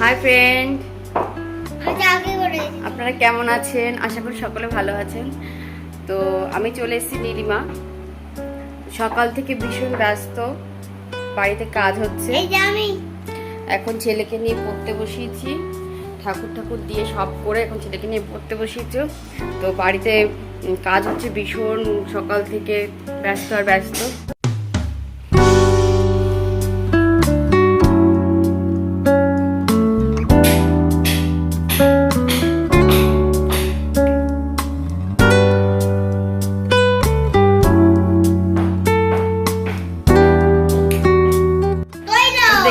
Hi friend আগে করে আপনারা কেমন আছেন? আশা করি সকলে ভালো আছেন। তো আমি চলে এসেছি নীলিমা। সকাল থেকে ভীষণ ব্যস্ত। বাড়িতে কাজ হচ্ছে। এখন ছেলেকে নিয়ে পড়তে বসিয়েছি। ঠাকুর ঠাকুর দিয়ে সব করে এখন ছেলেকে নিয়ে পড়তে বসিয়েছি। তো বাড়িতে কাজ হচ্ছে ভীষণ। সকাল থেকে ব্যস্ত আর ব্যস্ত।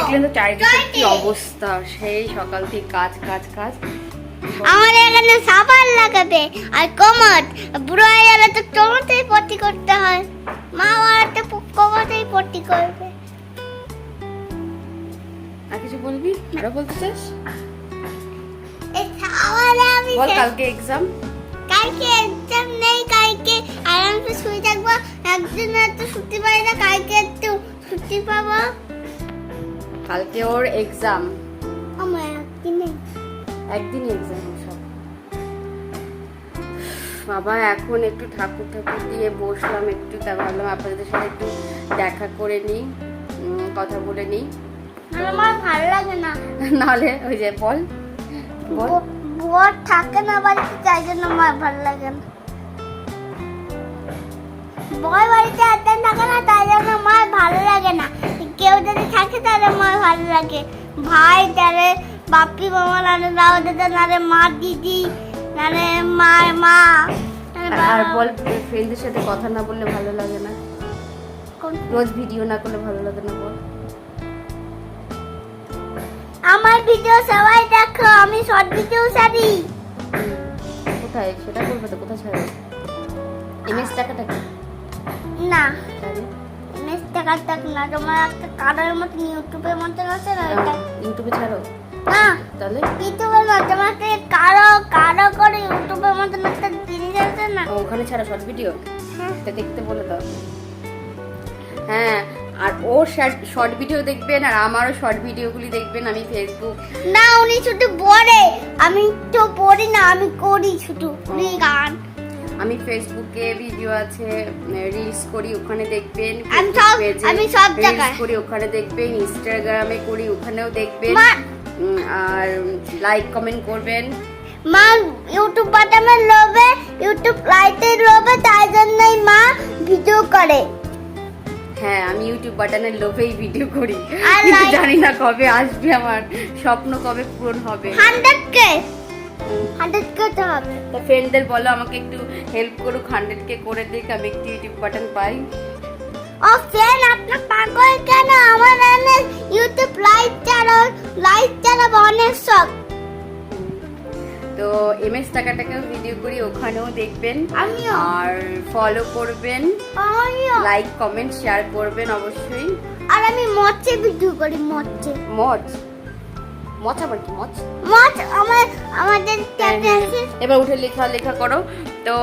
দেখলেন তো চারিদিকে কি অবস্থা? সেই সকাল থেকে কাজ কাজ কাজ। আমার এখানে সাবান লাগাবে আর কোমর বুড়ো হয়ে গেলে তো কোমরতেই পট্টি করতে হয়। মা আমার তো কোমরতেই পট্টি করবে। আর কিছু বলবি? আরও বলতে চাস? বল কালকে এক্সাম কালকে এক্সাম নেই কালকে আরামসে শুয়ে থাকব। একদিন একটু ছুটি পাই না কালকে একটু ছুটি পাবো। কালকে ওর এক্সাম আমার একদিনে একদিনই এক্সাম সব। বাবা এখন একটু ঠাকুর ঠাকুর দিয়ে বসলাম একটু তা ভাবলাম আপনাদের সাথে একটু দেখা করে নিই কথা বলে নিই। আমার ভালো লাগে না। নাহলে ওই যে বল বল। বর থাকে না বাড়িতে তাই জন্য আমার ভালো লাগে না। বর বাড়িতে তাহলে আমার ভালো লাগে। ভাই তাহলে বাপি মামা নারে দাও দাদা নারে মা দিদি নারে মা মা আর বল ফ্রেন্ডদের সাথে কথা না বললে ভালো লাগে না। কোন- রোজ ভিডিও না করলে ভালো লাগে না বল। আমার ভিডিও সবাই দেখো আমি শর্ট ভিডিও ছাড়ি। কোথায়? সেটা বলবে তো কোথায় ছাড়বে? এমএস টাকাটা কি? না। দেখ না। তোমার একটা মতন ইউটিউবের আছে না ওইটা? ইউটিউবে ছাড়ো। না। তাহলে? ইউটিউবের তোমাকে কারও কারও করে ইউটিউবের একটা জিনিস আছে না। ওখানে ছাড়া শর্ট ভিডিও হ্যাঁ। দেখতে বলে দাও। হ্যাঁ আর ও শর্ট ভিডিও দেখবেন আর আমারও শর্ট ভিডিওগুলি দেখবেন আমি ফেসবুক না উনি শুধু বলে। আমি তো পড়ি না আমি করি শুধু। উনি গান। আমি ফেসবুকে ভিডিও আছে রিলস করি ওখানে দেখবেন আমি সব- জায়গায়। করি ওখানে দেখবেন ইনস্টাগ্রামে করি ওখানেও দেখবেন। আর লাইক কমেন্ট করবেন। মা ইউটিউব বাটামের লোভে ইউটিউব লাইটের লোভে তাই জন্যই মা ভিডিও করে। হ্যাঁ আমি ইউটিউব বাটনের লোভেই ভিডিও করি। জানি না কবে আসবে আমার স্বপ্ন কবে পূরণ হবে। হান্ড্রেড কে হান্ড্রেড কে তো হবে তো ফ্রেন্ডদের বলো আমাকে একটু হেল্প করুক হান্ড্রেড কে করে দিক আমি একটু ইউটিউব বাটন পাই। ও ফ্রেন্ড আপনার পাগল কেন? আমার ইউটিউব লাইট চালাও লাইট চালাবো অনেক শখ তো এম এস টাকাটাকেও ভিডিও করি ওখানেও দেখবেন। আর ফলো করবেন। লাইক কমেন্ট শেয়ার করবেন অবশ্যই। আর আমি মচ্ছে ভিডিও করি মচ্ছে মজ মজ আবার কি মচ? মচ আমার আমাদের ট্যাবে হ্যাঁ, এবার উঠে লেখা লেখা করো। তো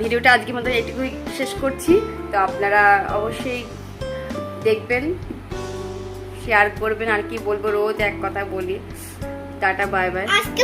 ভিডিওটা আজকের মতো এটুকুই শেষ করছি। তো আপনারা অবশ্যই দেখবেন শেয়ার করবেন আর কি বলব রোজ এক কথা বলি। টাটা বাই বাই আজকে